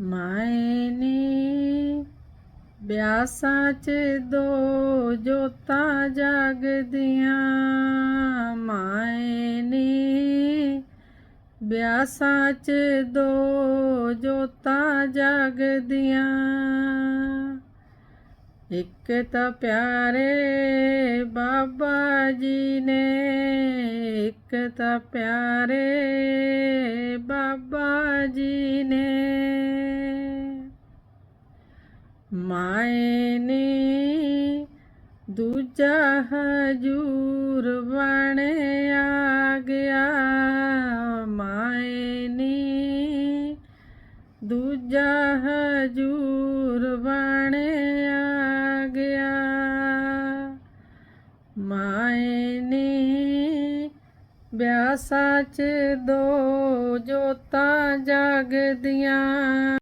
मायने ब्यासाच दो जोता जाग दिया। मायने ब्यासाच दो जोता जाग दिया। एक तो प्यारे बाबा जी ने, एक तो प्यारे बाबा जी ने ਮਾਏ ਨੇ ਦੂਜਾ ਹਜੂਰ ਬਣ ਆ ਗਿਆ। ਮਾਏ ਨੇ ਦੂਜਾ ਹਜੂਰ ਬਣ ਆ ਗਿਆ। ਮਾਏ ਨੇ ਬਿਆਸਾ ਚ ਦੋ ਜੋਤਾਂ ਜਗਦੀਆਂ।